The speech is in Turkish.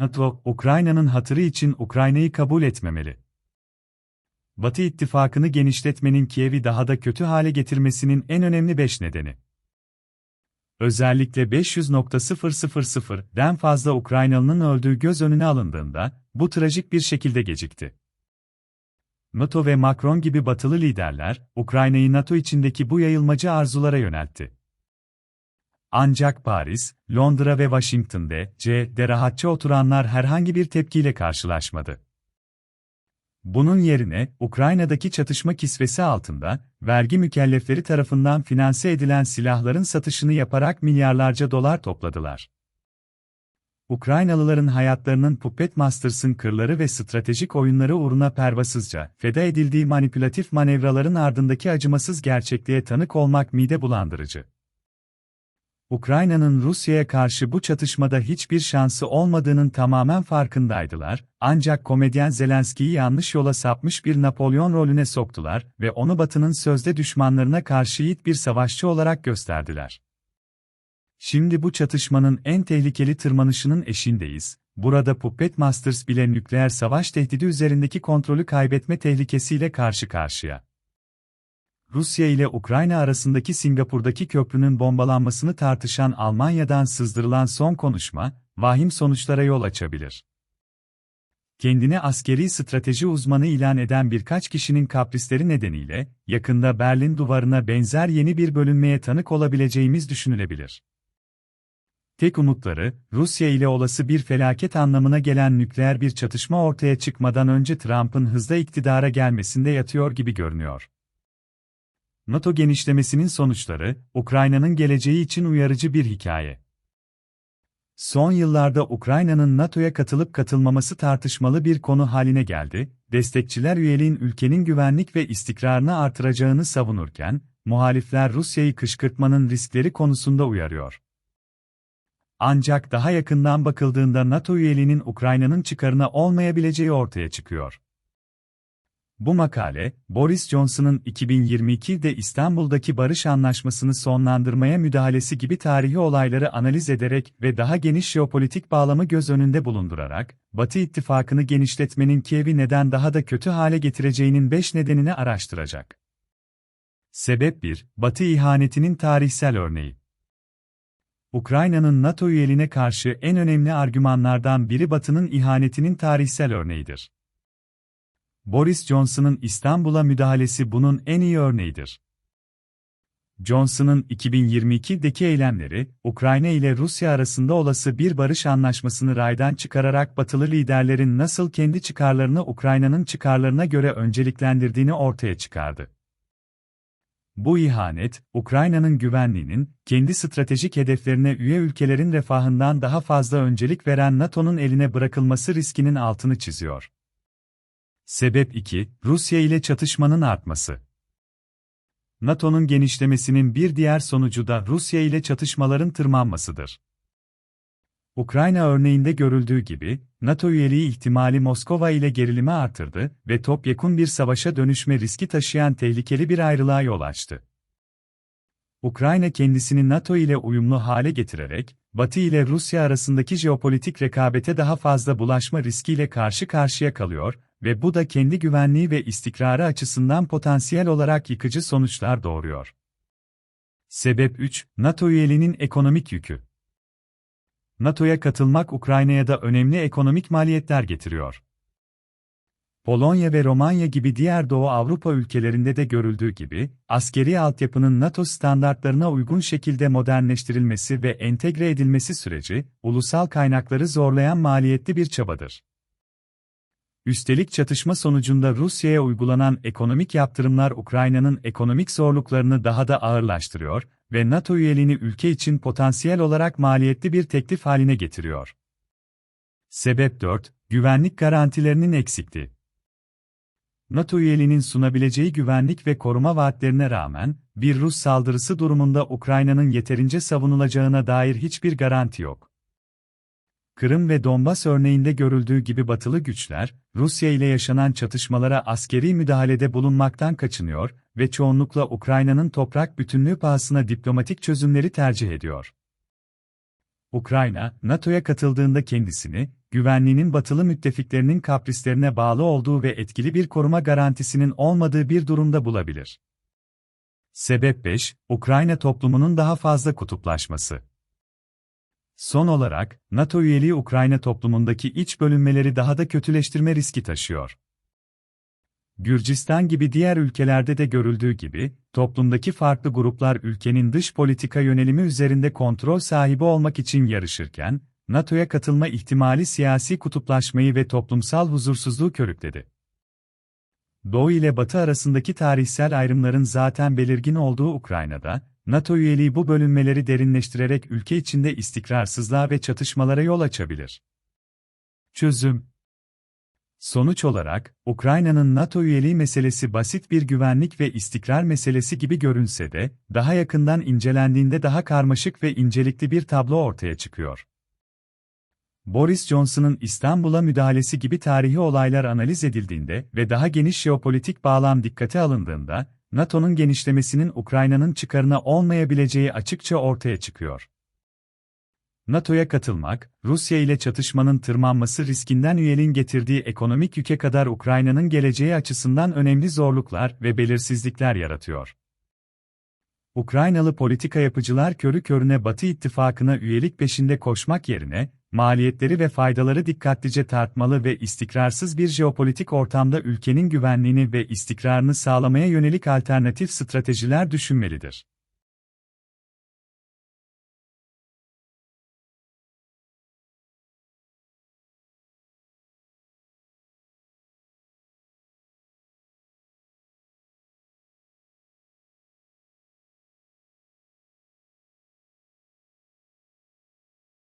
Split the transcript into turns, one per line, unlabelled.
NATO, Ukrayna'nın hatırı için Ukrayna'yı kabul etmemeli. Batı ittifakını genişletmenin Kiev'i daha da kötü hale getirmesinin en önemli 5 nedeni. Özellikle 500.000'den fazla Ukraynalı'nın öldüğü göz önüne alındığında, bu trajik bir şekilde gecikti. NATO ve Macron gibi batılı liderler, Ukrayna'yı NATO içindeki bu yayılmacı arzulara yöneltti. Ancak Paris, Londra ve Washington'de, C'de rahatça oturanlar herhangi bir tepkiyle karşılaşmadı. Bunun yerine, Ukrayna'daki çatışma kisvesi altında, vergi mükellefleri tarafından finanse edilen silahların satışını yaparak milyarlarca dolar topladılar. Ukraynalıların hayatlarının Puppet Masters'ın kırları ve stratejik oyunları uğruna pervasızca feda edildiği manipülatif manevraların ardındaki acımasız gerçekliğe tanık olmak mide bulandırıcı. Ukrayna'nın Rusya'ya karşı bu çatışmada hiçbir şansı olmadığının tamamen farkındaydılar, ancak komedyen Zelenski'yi yanlış yola sapmış bir Napolyon rolüne soktular ve onu Batı'nın sözde düşmanlarına karşı yiğit bir savaşçı olarak gösterdiler. Şimdi bu çatışmanın en tehlikeli tırmanışının eşindeyiz. Burada Puppet Masters bile nükleer savaş tehdidi üzerindeki kontrolü kaybetme tehlikesiyle karşı karşıya. Rusya ile Ukrayna arasındaki Singapur'daki köprünün bombalanmasını tartışan Almanya'dan sızdırılan son konuşma, vahim sonuçlara yol açabilir. Kendini askeri strateji uzmanı ilan eden birkaç kişinin kaprisleri nedeniyle, yakında Berlin duvarına benzer yeni bir bölünmeye tanık olabileceğimiz düşünülebilir. Tek umutları, Rusya ile olası bir felaket anlamına gelen nükleer bir çatışma ortaya çıkmadan önce Trump'ın hızla iktidara gelmesinde yatıyor gibi görünüyor. NATO genişlemesinin sonuçları, Ukrayna'nın geleceği için uyarıcı bir hikaye. Son yıllarda Ukrayna'nın NATO'ya katılıp katılmaması tartışmalı bir konu haline geldi. Destekçiler üyeliğin ülkenin güvenlik ve istikrarını artıracağını savunurken, muhalifler Rusya'yı kışkırtmanın riskleri konusunda uyarıyor. Ancak daha yakından bakıldığında NATO üyeliğinin Ukrayna'nın çıkarına olmayabileceği ortaya çıkıyor. Bu makale, Boris Johnson'ın 2022'de İstanbul'daki barış anlaşmasını sonlandırmaya müdahalesi gibi tarihi olayları analiz ederek ve daha geniş jeopolitik bağlamı göz önünde bulundurarak, Batı ittifakını genişletmenin Kiev'i neden daha da kötü hale getireceğinin 5 nedenini araştıracak. Sebep 1, Batı ihanetinin tarihsel örneği. Ukrayna'nın NATO üyeliğine karşı en önemli argümanlardan biri Batı'nın ihanetinin tarihsel örneğidir. Boris Johnson'ın İstanbul'a müdahalesi bunun en iyi örneğidir. Johnson'ın 2022'deki eylemleri, Ukrayna ile Rusya arasında olası bir barış anlaşmasını raydan çıkararak batılı liderlerin nasıl kendi çıkarlarını Ukrayna'nın çıkarlarına göre önceliklendirdiğini ortaya çıkardı. Bu ihanet, Ukrayna'nın güvenliğinin, kendi stratejik hedeflerine üye ülkelerin refahından daha fazla öncelik veren NATO'nun eline bırakılması riskinin altını çiziyor. Sebep 2, Rusya ile çatışmanın artması. NATO'nun genişlemesinin bir diğer sonucu da Rusya ile çatışmaların tırmanmasıdır. Ukrayna örneğinde görüldüğü gibi, NATO üyeliği ihtimali Moskova ile gerilimi artırdı ve topyekun bir savaşa dönüşme riski taşıyan tehlikeli bir ayrılığa yol açtı. Ukrayna kendisini NATO ile uyumlu hale getirerek, Batı ile Rusya arasındaki jeopolitik rekabete daha fazla bulaşma riskiyle karşı karşıya kalıyor ve bu da kendi güvenliği ve istikrarı açısından potansiyel olarak yıkıcı sonuçlar doğuruyor. Sebep 3, NATO üyeliğinin ekonomik yükü. NATO'ya katılmak Ukrayna'ya da önemli ekonomik maliyetler getiriyor. Polonya ve Romanya gibi diğer Doğu Avrupa ülkelerinde de görüldüğü gibi, askeri altyapının NATO standartlarına uygun şekilde modernleştirilmesi ve entegre edilmesi süreci, ulusal kaynakları zorlayan maliyetli bir çabadır. Üstelik çatışma sonucunda Rusya'ya uygulanan ekonomik yaptırımlar Ukrayna'nın ekonomik zorluklarını daha da ağırlaştırıyor ve NATO üyeliğini ülke için potansiyel olarak maliyetli bir teklif haline getiriyor. Sebep 4, güvenlik garantilerinin eksikliği. NATO üyeliğinin sunabileceği güvenlik ve koruma vaatlerine rağmen, bir Rus saldırısı durumunda Ukrayna'nın yeterince savunulacağına dair hiçbir garanti yok. Kırım ve Donbas örneğinde görüldüğü gibi batılı güçler, Rusya ile yaşanan çatışmalara askeri müdahalede bulunmaktan kaçınıyor ve çoğunlukla Ukrayna'nın toprak bütünlüğü pahasına diplomatik çözümleri tercih ediyor. Ukrayna, NATO'ya katıldığında kendisini, güvenliğinin batılı müttefiklerinin kaprislerine bağlı olduğu ve etkili bir koruma garantisinin olmadığı bir durumda bulabilir. Sebep 5, Ukrayna toplumunun daha fazla kutuplaşması. Son olarak, NATO üyeliği Ukrayna toplumundaki iç bölünmeleri daha da kötüleştirme riski taşıyor. Gürcistan gibi diğer ülkelerde de görüldüğü gibi, toplumdaki farklı gruplar ülkenin dış politika yönelimi üzerinde kontrol sahibi olmak için yarışırken, NATO'ya katılma ihtimali siyasi kutuplaşmayı ve toplumsal huzursuzluğu körükledi. Doğu ile Batı arasındaki tarihsel ayrımların zaten belirgin olduğu Ukrayna'da, NATO üyeliği bu bölünmeleri derinleştirerek ülke içinde istikrarsızlığa ve çatışmalara yol açabilir. Çözüm Sonuç olarak, Ukrayna'nın NATO üyeliği meselesi basit bir güvenlik ve istikrar meselesi gibi görünse de, daha yakından incelendiğinde daha karmaşık ve incelikli bir tablo ortaya çıkıyor. Boris Johnson'ın İstanbul'a müdahalesi gibi tarihi olaylar analiz edildiğinde ve daha geniş jeopolitik bağlam dikkate alındığında, NATO'nun genişlemesinin Ukrayna'nın çıkarına olmayabileceği açıkça ortaya çıkıyor. NATO'ya katılmak, Rusya ile çatışmanın tırmanması riskinden üyeliğin getirdiği ekonomik yüke kadar Ukrayna'nın geleceği açısından önemli zorluklar ve belirsizlikler yaratıyor. Ukraynalı politika yapıcılar körü körüne Batı ittifakına üyelik peşinde koşmak yerine, maliyetleri ve faydaları dikkatlice tartmalı ve istikrarsız bir jeopolitik ortamda ülkenin güvenliğini ve istikrarını sağlamaya yönelik alternatif stratejiler düşünmelidir.